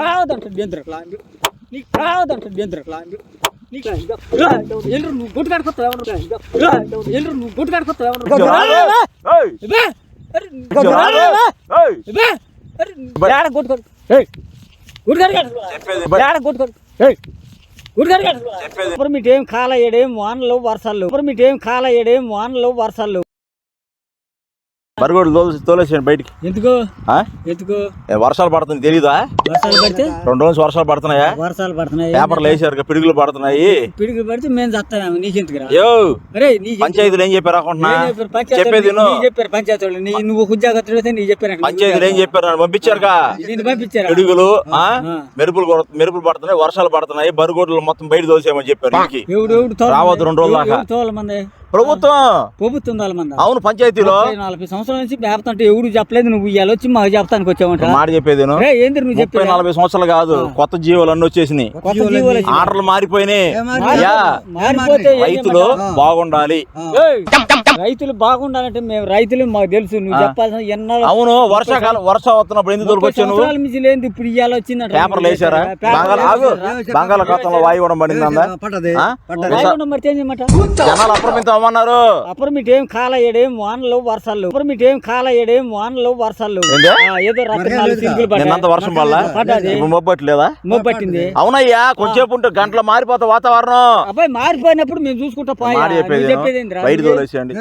రావదంటే ఏంద్ర నీకు నువ్వు కడుకొస్తావు ఎవరు? నువ్వు కడుకొస్తావు ఎవరు? ఇప్పుడు కాల ఏడేం వానలు వర్షాలు? ఇప్పుడు కాల ఏడేం వానలు వర్షాలు? బరిగోడు తోలు తోలేసాను బయటికి. ఎందుకు? ఎందుకు? వర్షాలు పడుతుంది తెలీదా? వర్షాలు పడితే? రెండు రోజులు వర్షాలు పడుతున్నాయా? వర్షాలు పడుతున్నాయి. పేపర్లు వేసారు పిడుగులు పడుతున్నాయి. పిడికి పడితే మేము చస్తాము నీకెందుకు పంచాయతీలు ఏం చెప్పారు అనుకుంటున్నా? చెప్పేది చెప్పారు పంచాయతీ వాళ్ళు నీ నువ్వు ఉద్యోగస్తులు చెప్పారు పంచాయతీలు ఏం చెప్పారు? పంపించారుగా? పంపించారా? పిడుగులు. మెరుపులు మెరుపులు పడుతున్నాయి వర్షాలు పడుతున్నాయి బరిగోడ్లు మొత్తం బయట తోసేయమని చెప్పారు రావద్దు రెండు రోజుల దాకా. ప్రభుత్వం ప్రభుత్వం అవును పంచాయతీలో. నలభై సంవత్సరాల నుంచి పేపుతుంటే ఎవడు చెప్పలేదు నువ్వు ఇవాళ వచ్చి మాకు చెప్తానికి వచ్చావంట మాట చెప్పేది ఏంది నువ్వు ముప్పై చెప్పేది? నలభై సంవత్సరాలు కాదు కొత్త జీవులు అన్ని వచ్చేసినాయి. ఆర్డర్లు మారిపోయినాయి. రైతులు? బాగుండాలి. ఏయ్, రైతులు బాగుండాలంటే మేము రైతులు మాకు తెలుసు నువ్వు చెప్పాల్సిన ఎన్నాళ్ళు అవును వర్షాకాలం వర్షం వస్తున్నప్పుడు ఎందుకు దొరికొచ్చావు నువ్వు? నుంచి లేని ఇప్పుడు ఇవాళ వచ్చిందంట. పేపర్లు వేసారా? బంగాళాఖాతంలో వాయుగుండం పడిందా? రాయకుండా మరి ఏం చేయమంట జనాలు అప్రమితం అవ్వమన్నారు. అప్పుడు మీటేం కాల ఏడేం వానలు వర్షాలు. అప్పుడు మీటేం కాల ఏడేం వానలు వర్షాలు ఏంది? నిన్నంత వర్షం వల్ల మొబ్బట్లేదా మొబ్బట్టింది అవునయ్యా కొంచెంసేపు ఉంటే గంటలో మారిపోతా వాతావరణం. అబ్బాయి మారిపోయినప్పుడు మేము చూసుకుంటా చెప్పేది? బయట తోలేసేయండి.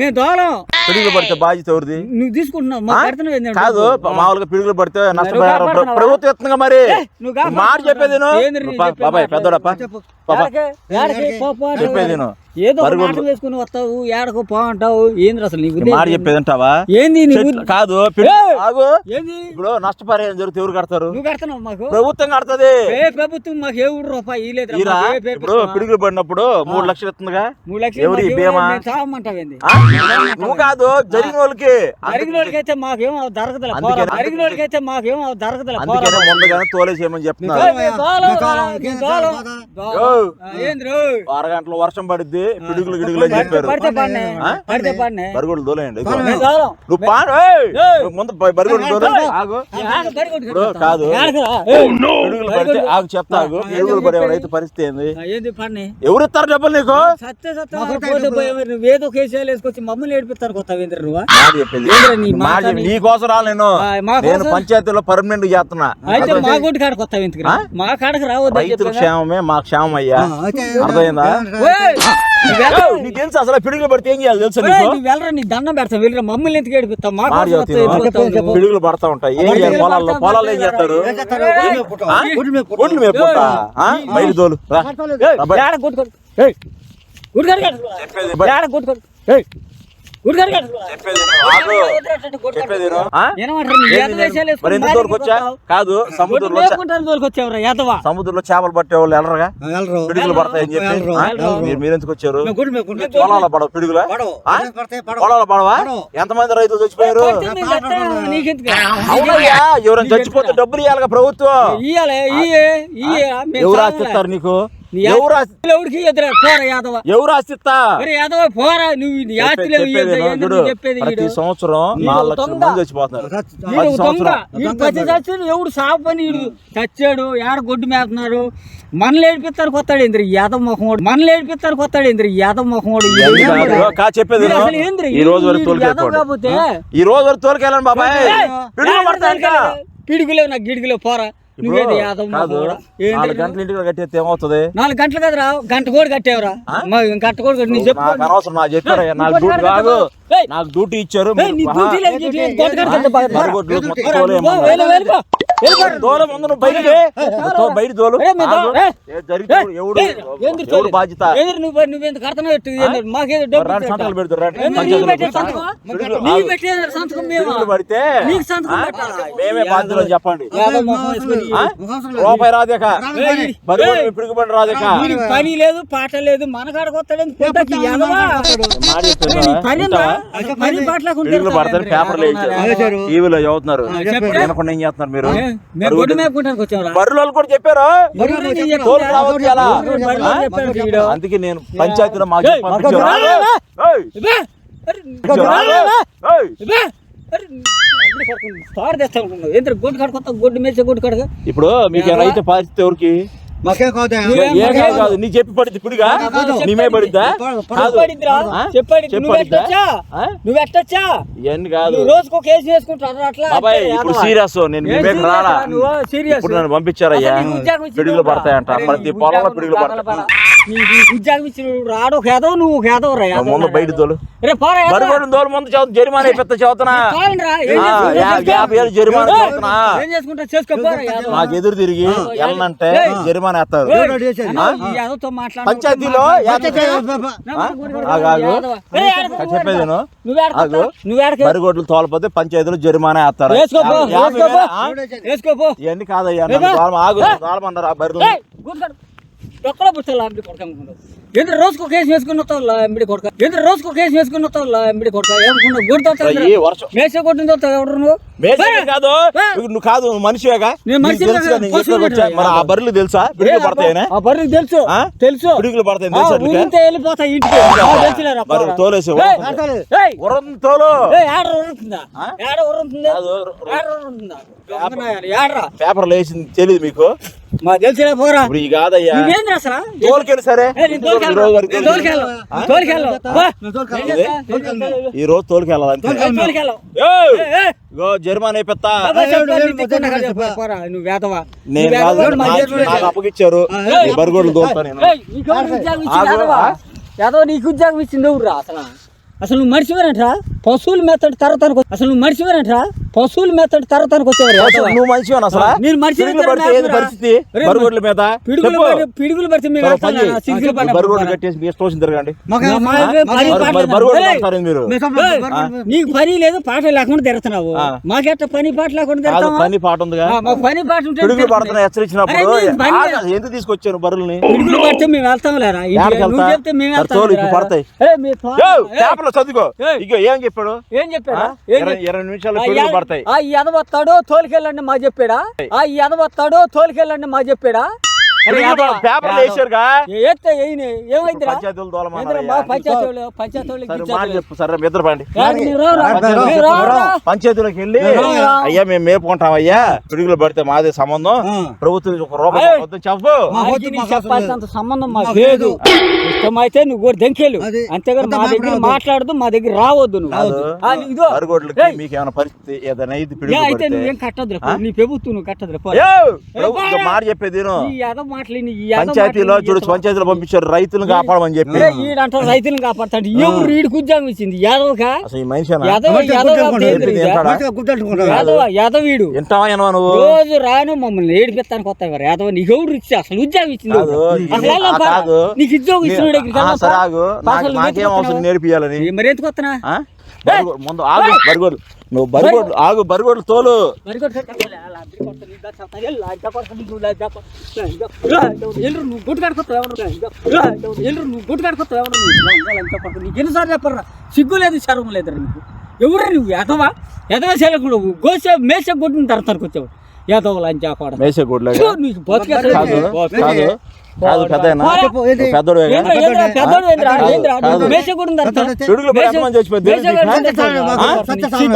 మేము దోలం. పిడుగులు పడితే బాధ్యత ఎవరిది నువ్వు తీసుకుంటున్నావు? కాదు మామూలుగా పిడుగులు పడితే కాపాడుతున్నావా? ప్రభుత్వం ఇస్తుందిగా మరి మాట చెప్పేది బాబాయ్? పెద్దోడప్ప. చెప్పేది. ఏదో వేసుకుని వస్తావు ఏడకో పో అంటావు. ఏంది అసలు నీ ఉద్దేశం? మాట? చెప్పేది అంటావా ఏంది? కాదు ఏంది? ఇప్పుడు నష్టపరిహారం జరిగితే ఎవరు కడతారు? నువ్వు కడుతున్నావు మాకు? ప్రభుత్వం కడతది. ఏ ప్రభుత్వం? మాకు ఏ రూపాయి పేరు ఇప్పుడు? పిడుగులు పడినప్పుడు మూడు లక్షలు ఇస్తుందిగా. మూడు లక్షలు ఎవరి బీమా? చావమంటావేంది? నువ్వు కాదు జరిగిన వాళ్ళకి. అరిగిన వాడికైతే మాకేం. అందుకనే- అరిగిన వాడికైతే మాకేం. అందుకనే ముందుగానే తోలేసేయమని చెప్తున్నారు? అరగంటలో వర్షం పడిద్ది. పిడుగులు గిడుగులు అని చెప్పారు. పడితే పడినే. ఆ? పడితే పడినే. బరుగుడు తోలేయండి ఇదిగో. మేము దోలం. నువ్వు పాడు ముందు బరుగుడు ఇప్పుడు కాదు. ఏయ్. పిడుగులు పడితే ఆగు చెప్తా ఆగు. పిడుగులు పడే రైతు పరిస్థితి ఏంది? ఎవరు ఇస్తారు డబ్బులు నీకు? సత్య సత్య పోతే పోయే మరి నువ్వు ఏదో కేసీఆర్ వేసుకొచ్చి మమ్మల్ని ఏడిపిస్తారు కొత్త నీ కోసం రాలి నేను. నేను? పంచాయతీలో పర్మనెంట్ చేస్తున్నా. అయితే మా గుడి ఎందుకు ఆ? మా కాడకు రావద్దు రైతుల క్షేమమే మా క్షేమం అయ్యా. అర్థమైందా? నీకు తెలుసు? అసలు పిడుగులు పడితే ఏం చేయాలి తెలుసు వెళ్ళరా నీ దండం పెడతావు వెళ్ళరా. మమ్మల్ని ఎందుకు ఏడిపిస్తావు మా? పిడుగులు పడతా ఉంటాయి. ఏం చేయాలి? పొలాల్లో పొలాల్లో ఏం చేస్తారు కొట్టుకోడు ఏయ్ గుడి కాడ కట్టుకో. చెప్పేది. కాదు సముద్రంలో సముద్రంలో చేపలు పట్టే వాళ్ళు వెళ్ళరుగా వెళ్ళరు పిడుగులు పడతాయని చెప్పి. మీరు మీరు ఎందుకు వచ్చారు? పొలాల పడవ పిడుగులా? పొలాల పడవా. ఎంతమంది రైతులు చచ్చిపోయారు? ఎవరైనా చచ్చిపోతే డబ్బులు ఇవ్వాలిగా ప్రభుత్వం. ఇయ్యాలే, ఇయ్యే, ఇయ్యే, మేము ఎవరు. ఆస్తిస్తారు నీకు? ఎవరు ఆస్తి ఎవరికి ఎదురా పోరా యాదవ ఎవరు ఆస్తిస్తా మరి యాదవ పోరా నువ్వు నీ చెప్పేది ప్రతి? సంవత్సరం నాలుగు లక్షల. మంది చచ్చిపోతున్నారు ప్రతి చచ్చాడు ఎవడు సాగు పని చచ్చాడు ఏడ గొడ్డు మేపుతున్నారు మనల్ని ఏడిపిస్తారు కొత్తాడు ఏంద్రి యాదవ మొహమోడు మనల్ని ఏడిపిస్తారు కొత్తాడు ఏంద్రి యాదవ మొహమోడు? కా చెప్పేది? ఈ రోజు వరకు తోలుకెళ్ళిపోండి ఈ రోజు వరకు తోలుకెళ్ళండి బాబాయ్. పిడుగులేవు నాకు గిడుగులేవు పోరా నువ్వేది యాదవ నాలుగు? గంటల ఇంటికి కట్టేస్తే ఏమవుతుంది? నాలుగు గంటలు కదరా? గంట కూడా కట్టేవరా? గంట కూడా కట్టి నీ చెప్పు. అనవసరం నాకు చెప్పారు డ్యూటీ కాదు. నాకు డ్యూటీ ఇచ్చారు ముందు నువ్వు బయట ఎవడు తోలు? బాధ్యత? నువ్వెంత? మాకేదో డబ్బు. సంతకాలు సంతకం? మేము? పడితే చెప్పండి? రూపాయి రాదేక రాదేక పని. లేదు పాట లేదు మన కాడకు తిరుగుతావా? పడతారు పేపర్లు. టీవీలో చదువుతున్నారు. వినకుండా ఏం చేస్తున్నారు మీరు? బర్రెలు కూడా చెప్పారు. అందుకే నేను పంచాయతీలో మాకు ఇప్పుడు మీకు ఏమైనా అయితే పరిస్థితి ఎవరికి? మాకేం కాదు నీ చెప్పి కాదు, నీమే పడిద్దా నువ్వు? ఎట్టొచ్చా ఇవన్నీ కాదు. రోజుకో కేసు అట్లా బాబాయ్ ఇప్పుడు. సీరియస్ నేను రాలా. ఇప్పుడు నన్ను పంపించారయ్యా? పిడుగులు పడతాయంట. ప్రతి పొలంలో పిడుగులు పడతాయి. ఉద్యోగం ఇచ్చిన రాడు ఒక ఏదో నువ్వు ఒక ఏదో రా నా ముందు బయట తోలు. రే పోరా తోలు ముందు చదువు జరిమానా అయిపోతా చదువుతున్నా. యాభై ఏళ్ళు జరిమానా చదువుతున్నా. ఏం చేసుకుంటావు? చేసుకో పోరా యాదవ. నాకు ఎదురు తిరిగి వెళ్ళనంటే. జరిమానా వేస్తారు. పంచాయతీలో చెప్పేది బరిగొడ్లు తోలపోతే పంచాయతీలో జరిమానా వేస్తారు? ఇవన్నీ కాదయ్యా ఆగు. తోలమన్నారు ఆ బర్రెలు కొడక అనుకున్నావు ఎంత రోజుకు కేసు వేసుకుని వస్తావు? ఎంబడి కొడక. ఎంత రోజుకు కేసు వేసుకుని వస్తావు? ఎంబడి కొడక. ఏమనుకున్నావు గుడితో మేసే కొట్టిన వస్తావు ఎవరు నువ్వు? కాదు? నువ్వు కాదు నువ్వు మనిషివేగా? మరి ఆ బర్రెలు తెలుసా? పిడుగులు పడతాయనే? ఆ బర్రెకి తెలుసు? తెలుసు. పిడుగులు పడతాయని ఆ, తెలుసా? ఊరితే వెళ్ళిపోతాయి ఇంటికి. తెలుసులేరా, మరి. తోలేసి ఉరం తోలు. ఏయ్, ఆడ ఉరుతుందా ఉరుతుందా ఆడరా పేపర్లు వేసింది తెలియదు మీకు. మా తెలిసిలే పోరా ఈ కాదయ్యా నువ్వేంద్ర అసలు తోలుకెళ్ళి సరే ఏయ్, నేను తోలుకెళ్ళను. ఈ రోజు వరకు నేను తోలుకెళ్ళి. తోలుకెళ్ళను. ఆ? తోలుకెళ్ళను. వా. ఇది? ఈ రోజు తోలుకెళ్ళాలి అంతే ఏయ్, తోలుకెళ్ళను. ఏయ్! ఏయ్, ఏయ్. ఇగో జరిమానా నువ్వు. నేను నాకు నాకు అప్పగిచ్చారు ఏయ్. ఈ బరిగోడ్లు తోలుతా నేను ఏయ్, నీకు ఉద్యోగం ఇచ్చింది ఆగు, యాదవా? ఆ? యాదవ నీకు ఉద్యోగం ఇచ్చింది ఎవరురా అసలు అసలు నువ్వు మర్చిపోయినట్రా పశువుల మెత్తడి తరతానికి అసలు నువ్వు మర్చిపోయినట్రా పశువుల మెత్తడి తరతానికి వచ్చేవారు. నువ్వు అసలు? నేను. పరిస్థితి? బరిగొడ్ల మీద? పిడుగులు బరిగొడ్లు. కట్టేసి మీ స్టోషన్ తిరగండి. నీకు పని లేదు పాట లేకుండా తిరుగుతున్నావు. మాకెట్ట పని పాట లేకుండా తిరుగుతావా? పని పాట ఉందిగా. ఆ, మాకు పని పాట ఉంటే పిడుగులు హెచ్చరించినప్పుడు. ఎందుకు తీసుకొచ్చాను బర్రెల్ని పిడుగులు పడితే మేము వెళ్తాం లేరా? నువ్వు? చెప్తే మేము వెళ్తాం పడతాయి. చదువుకో. ఏయ్. ఇగో ఏం చెప్పాడు? ఏం చెప్పాడా? ఇరవై నిమిషాలు పిడుగులు పడతాయి. ఆ ఎదవత్తాడు తోలికెళ్ళండి మా చెప్పాడా? ఆ ఎదవత్తాడు తోలికెళ్ళండి మా చెప్పాడా? అరే పిడుగులు యాదవ, పడ- పేపర్లు యాదవ. వేసారుగా ఏ- ఎత్తే ఏయిని ఏమైందిరా పంచాయతీలు తోలమన్నారు ఏందిరా మా పంచాయతీ వాళ్ళు పంచాయతీ వాళ్ళకి సరే ఇచ్చారు. మాట చెప్పు సరే నిద్ర పండి రారు, మీరు రారా? రా, మీరు రారా? పంచాయతీలోకి వెళ్ళి. అయ్యా మేము మేపుకుంటాం అయ్యా పిడుగులు పడితే మాదే సంబంధం. ప్రభుత్వం చెప్పు చెప్పాల్సినంత సంబంధం మాకు లేదు. ఇష్టమైతే నువ్వు కూడా దెంకేలు. అంతేగాని మా దగ్గర. మాట్లాడదు మా దగ్గర రావద్దు నువ్వు. మీకు ఏమైనా పరిస్థితి ఏదైనా అయితే నువ్వేం కట్టదురా? నీ ప్రభుత్వం నువ్వు కట్టదురా. మాట చెప్పేది పంచాయతీలో చూడు పంచాయతీలో పంపించారు రైతులను కాపాడమని చెప్పి. ఈడంటారు రైతులను కాపాడతాడు. ఎవరు ఈడికి ఉద్యోగం ఇచ్చింది? యాదవకా యాదవీడు. రోజు రాను మమ్మల్ని ఏడిపిస్తానికి వస్తాయి మరి యాదవ నీకు ఎవరు ఇచ్చి అసలు ఉద్యోగం ఇచ్చింది? అసలు. నీకు ఉద్యోగం ఇచ్చిన నేర్పియాలని? మరి ఎందుకు వస్తున్నా? బరిగోడు- ముందు ఆగు బరిగోడు. నువ్వు బరిగోడు ఆగు బరిగోడు తోలు. ఎల్లు, నువ్వు గుట్టు కాడుకొస్తావు ఎల్లు, నువ్వు గుట్టు ఎవరు? నీకు ఎన్నిసార్లు చెప్పరా సిగ్గు లేదు శరం లేదు నీకు. ఎవరు నువ్వు? ఎదవా? ఎదవ నువ్వు. గోసే మేసే గుడ్డుని తరతరకు వచ్చావు మేసే గుడ్లాగా నీకు కాదు పెద్దయినా? పెద్దోడు ఏంద్రా, ఏంద్రా, పెద్దోడు ఏంద్రా, ఏంద్రా, మేసే? మేసే. సత్య చచ్చి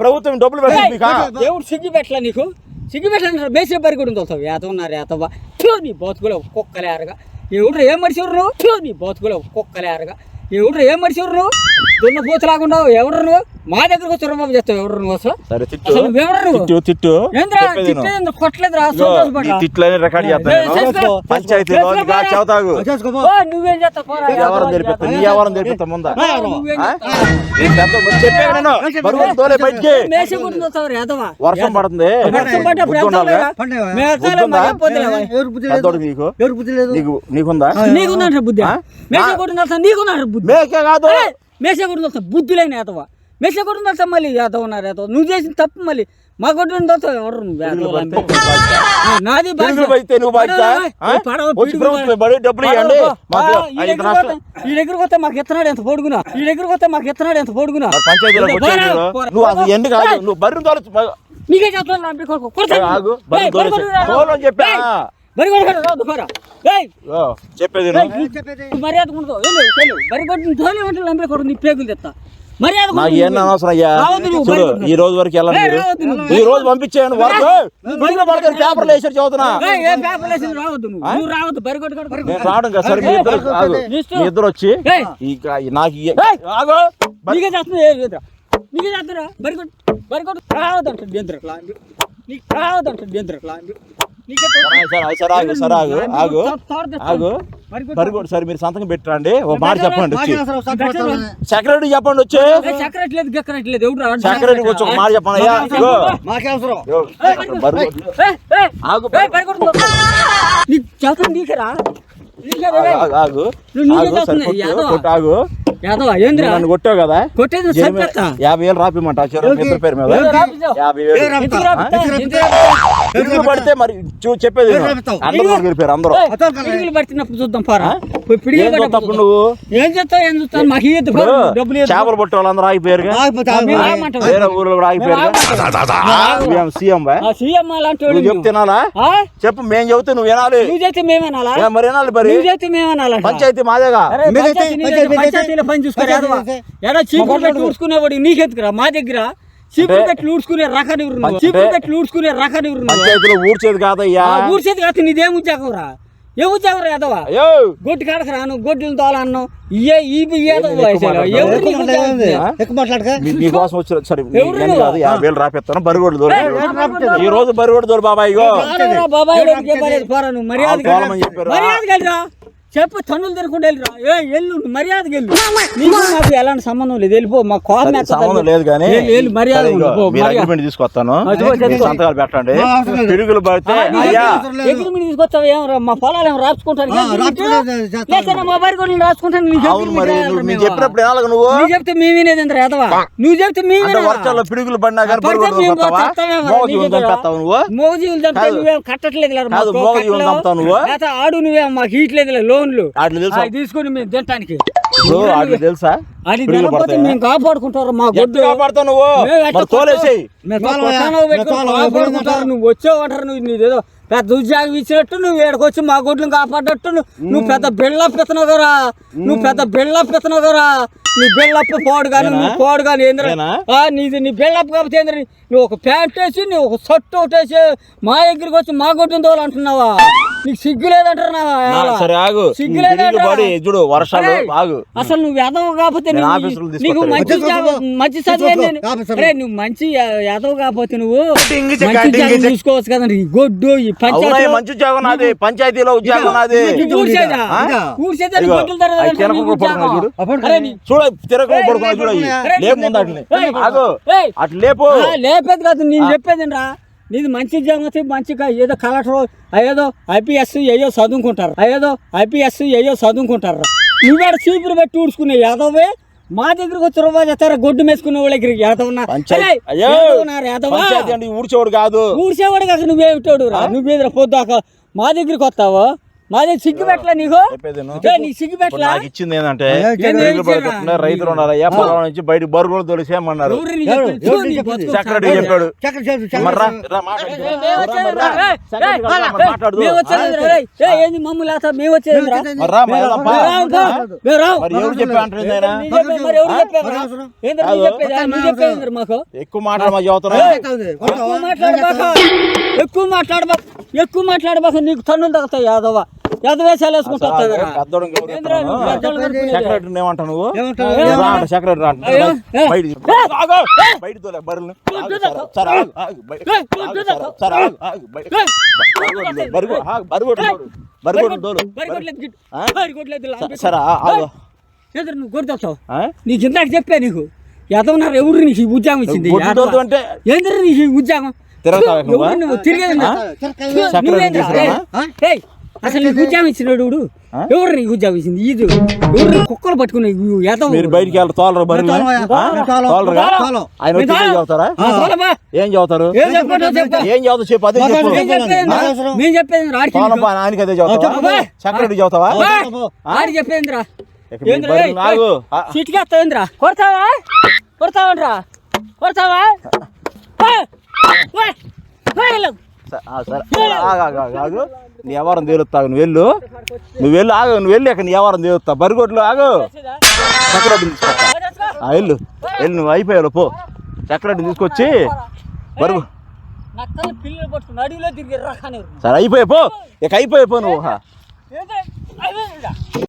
ప్రభుత్వం డబ్బులు పెట్టింది మీకా? దేవుడు సిగ్గు పెట్టలే నీకు. సిగ్గు పెట్టలే బరి కూడా ఉందో ఏతన్నారు ఏతవ్వ చూ నీ బతుకులో కుక్కలేరగా ఎవడు ఏం మనిషి ఎవరు నువ్వు? చూ నీ బతుకులో కుక్కలేరగా ఎవడు ఏం మనిషి ఎవరు నువ్వు? దున్న పూతలాకుండా ఎవరు నువ్వు మా దగ్గరకు వచ్చి రుణమాఫీ చేస్తావు ఎవరు నువ్వు అసలు సరే తిట్టు అసలు నువ్వెవరు నువ్వు తిట్టు తిట్టు ఏంద్రా చెప్పేది విను. తిట్టేది కొట్టలేదురా ఇగో, ఈ సంతోషపడ్డా తిట్లని రికార్డ్ చేస్తాను ఏయ్, నేను. చేసుకో. పంచాయతీలో చేసుకో, నీకు ఆ పోరా. చెబుతాగు చేసుకోపో ఓ, నువ్వేం చేస్తావు పోరా, ఎవరు ఎవరు తెరిపిస్తా నీ చేస్తావు? ఎవరు తెరిపిస్తా ముందా ఆ, నువ్వేం ఆ? చేస్తావు? ఈ పెద్ద చెప్పే నేను బరువులు తోలే బయటికి మేసే గుడ్డుని వస్తావు ఏదవా వర్షం పడుతుంది వర్షం ఉండాలిగా? మాకు. ఎవరు బుద్ధి లేదు పెద్దోడికి నీకు ఎవరు బుద్ధి లేదు నీకు నీకుందా నీకున్నాడు బుద్ధి ఆ? మేసే కొట్టిన తెలుసా నీకున్నాడు బుద్ధి మేకే కాదు కొట్టిన తెలుసా బుద్ధులేని ఏతవా మేసే కొట్టిన తెలుసా మళ్ళీ ఏతవ ఉన్నారు ఏతవ నువ్వు చేసిన తప్పు మళ్ళీ మా తెలుసా ఎవరు నువ్వు నాది ఈ దగ్గరకు వస్తే- వస్తే మాకు ఎత్తనాడు ఎంత పొడుగునా? ఈ దగ్గరకు వస్తే మాకు ఎత్తనాడు ఎంత పొడుగునా? నీకే చెప్తాను చెప్పా. బరి చెప్పేది మర్యాద ఉండదు. వెళ్ళు వెళ్ళు బరి కొట్టిన తోలి ఉంటే లంబే కొడు నీ పేగులు తెస్తా మర్యాద నాకు కొట్టు. ఏం అనవసరం అయ్యా? రావద్దు నువ్వు, చూడు బయట. ఈ రోజు వరకు వెళ్ళండి మీరు. ఈ రోజు పంపించేయండి వరకు. గుడిలో పడతారు పేపర్లు వేసారు చదువుతున్నా. నేను రావడం కదా సరే మీ ఇద్దరు. మీ ఇద్దరు వచ్చి నాకు. నీకే చేస్తున్నా ఏ లేదురా నీకే చేస్తున్నా. బరి సరే, ఆగు సరే ఆగు ఆగు ఆగు. బరిగోడు సరే మీరు సంతకం పెట్టండి ఓ మాట చెప్పండి వచ్చి. సెక్రటరీ చెప్పండి వచ్చి. రాడు? సెక్రటరీకి వచ్చి ఒక మాట చెప్పండి అయ్యా ఇగో. ఏయ్, ఆగు కొట్టు. నీకు నీకేరా, ఆగు. ఆగు, నన్ను కొట్టావు కదా? కొట్టేది. యాభై వేలు రాపిమంట ఇద్దరి పేరు మీద? యాభై వేలు. పడితే మరి చూ చెప్పేది? అందరూ గెలిపారు అందరూ. చూద్దాం పారా. నువ్వు? ఏం చేస్తావు? ఏం మాకు డబ్బులు ఇయ్యద్దు. చేపలు పట్టే వాళ్ళందరూ ఆగిపోయారు. వేరే ఊర్లో కూడా ఆగిపోయారు సీఎం సీఎం అలాంటి? చెప్పు మేము చెబితే నువ్వు వినాలి. నువ్వు మరి వినాలి మరి. మేమేనాలంట. పంచాయతీ మాదేగా? ఊడ్చుకునేవాడు నీకెత్తుకురా మా దగ్గర చీపురు పెట్టి ఊడ్చుకునే రకాన్ని ఎవరు నువ్వు? చీపురు పెట్టి ఊడ్చుకునే రకాన్ని ఎవరు నువ్వు? పంచాయతీలో ఊడ్చేది కాదయ్యా. ఊడ్చేది కాదు నీదేం ఏ యాదవా? అయ్యో గొడ్డు కాడకు రాను గొడ్డులు తోలన్ను ఇయ్యే ఈ ఏదో. ఎవరు మీకోసం సరే ఎవరు? కాదు యాభై వేలు రాపిస్తాను బరిగోడు దూరం. ఈ రోజు బరిగోడు దూరం బాబాయ్ మర్యాద చెప్పారు. చెప్పు తన్నులు తినకుండా వెళ్ళిరా ఏ ఎల్లు నువ్వు మర్యాదకి వెళ్ళు నీకు నాకు ఎలాంటి సంబంధం లేదు వెళ్ళిపో మా కోపం. సంబంధం లేదు కానీ వెళ్ళు, వెళ్ళు, మర్యాద. అగ్రిమెంట్ తీసుకొస్తాను. సంతకాలు పెట్టండి లేదు. పిడుగులు పడితే ఎగ్రిమెంట్ తీసుకొస్తావు ఏమరా మా పొలాలు ఏమో రాసుకుంటాను. లేకపోతే మా బారి కూడా రాసుకుంటాను నువ్వు చెప్పినప్పుడు వినాలి నువ్వు నువ్వు చెప్తే మేము వినేది ఎంత రేతవా నువ్వు చెప్తే మేము? వర్షాల్లో పిడుగులు పడినా కానీ మోగజీవులు. నువ్వేం కట్టట్లేదు మోగజీవులు. చంపుతావు నువ్వు? ఆడు నువ్వేం మాకు ఇట్లేదు లోన్లు వాటిని తెలుసా? అవి తీసుకొని మేము తినటానికి. ఇప్పుడు వాటిని తెలుసా? అది పిడుగులు తినకపోతే పడతాయా? మేము కాపాడుకుంటారు మా కాపాడుతావు నువ్వు? మేము ఎట్ట మరి తోలేసేయి. మేము తోలవయ్యా. కొట్టానో పెట్టుకొని మేము తోలం, కాపాడుకుంటారు. నువ్వు వచ్చావంటారు నువ్వు నీదేదో పెద్ద ఉద్యోగం ఇచ్చినట్టు నువ్వు ఏడకొచ్చి మా గొడ్లను కాపాడట్టు నువ్వు నువ్వు పెద్ద బిళ్ళప్ పెత్తనావు కదా. నువ్వు పెద్ద బిళ్ళప్ పెత్తనావు కదా. నీ బిళ్ళప్ పోడు కానీ నేనా? నువ్వు పోడు కానీ ఏంద్ర? నేనా? ఆ, నీది నీ బిళ్ళప్ కాకపోతే ఏంద్ర? నువ్వు ఒక ప్యాంట్ వేసి నువ్వు ఒక షర్ట్ ఒకటి వేసి మా దగ్గరికి వచ్చి మా గొడ్డుని తోలంటున్నావా? నీకు సిగ్గు లేదంటున్నావా నా- సరే ఆగు. సిగ్గు లేదంటరా? చూడు వర్షాలు ఆగు. అసలు నువ్వు యాదవ్ కాకపోతే నీకు. మంచి మంచి చదివే. అరే నువ్వు మంచి యాదవ్ కాకపోతే నువ్వు చూసుకోవచ్చు కదా గొడ్డు మంచి ఉద్యోగం నాది పంచాయతీలో ఉద్యోగం నాది. చూడు. తిరగకుండా పడుకున్నా చూడు లేపు ముందు ఆగు. అట్లా లేపు. ఆ, లేపేది కాదు నేను చెప్పేది రా నీది మంచి వస్తే మంచిగా ఏదో కలెక్టర్ అయ్యేదో ఐపీఎస్ ఏయో చదువుకుంటారు. అయ్యేదో ఐపీఎస్ ఏయో చదువుకుంటారు. నువ్వేడ చీపురు పెట్టి ఊడ్చుకునే యాదవే? మా దగ్గరకు వచ్చి రూపాయి చేస్తారా? గొడ్డు మేసుకునే వాళ్ళ దగ్గరికి యాదవ్? ఊడ్చేవాడు కాదు. ఊడ్చేవాడు కాక నువ్వేమిటాడు రా నువ్వేదిరా పొద్దాక మా దగ్గరికి వస్తావు? మా దగ్గర సిగ్గు పెట్టలే నీకు? విను. ఏ, నీకు ఇచ్చింది ఏంటంటే? రైతులు ఉన్నారయ్యా పొలం నుంచి బయట బరుగులు తోలిసేయమన్నారు నీ నీ నీ సెక్రటరీ చెప్పాడు. ఏంది మమ్మల్ని మేము వచ్చేది నీ నీ నీ మాకు? ఎక్కువ మాట్లాడబాక ఎక్కువ మాట్లాడబాక ఎక్కువ మాట్లాడబాక నీకు తన్నులు తగ్గుతాయి యాదవ వేసుకుంటా ఏందిరా నువ్వు? Secretary secretary. బయట తోలే తోలు. సరే? నీకు ఇందాక చెప్పా నీకు. యాదవన్నారు ఎవరు నీకు ఉద్యోగం ఇచ్చింది? ఏంద్రా నీకు ఉద్యోగం? అసలు నీకు ఉద్యోగం ఇచ్చినాడు? ఆ? ఎవరు నీకు ఉద్యోగం ఇచ్చింది ఇది ఎవరు కుక్కలు పట్టుకునే యాదవ్ మీరు బయటికి వెళ్ళరు తోలరు. ఆయన ఏం చదువుతారా? ఏం చదువుతారు? చెప్పా? అదే మేము చెప్పేది ఆయనకి అదే చదువుతావా? ఆడి చెప్పేంద్రా. చిటికేస్తావేంద్రా కొడతావా? సరే. నీ ఎవరం తేలుతావు నువ్వు వెళ్ళు. నువ్వు వెళ్ళు ఆగు. నువ్వు వెళ్ళి అక్కడ నీ ఎవరం తేలుతా బరిగొడ్లు ఆగు. చక్రవడ్డీని తీసుకొస్తా. ఆ, వెళ్ళు. వెళ్ళు నువ్వు అయిపోయావు పో. చక్రవడ్డీని తీసుకొచ్చి బరుగు. సరే అయిపోయి పో. ఇక అయిపోయి పో నువ్వు?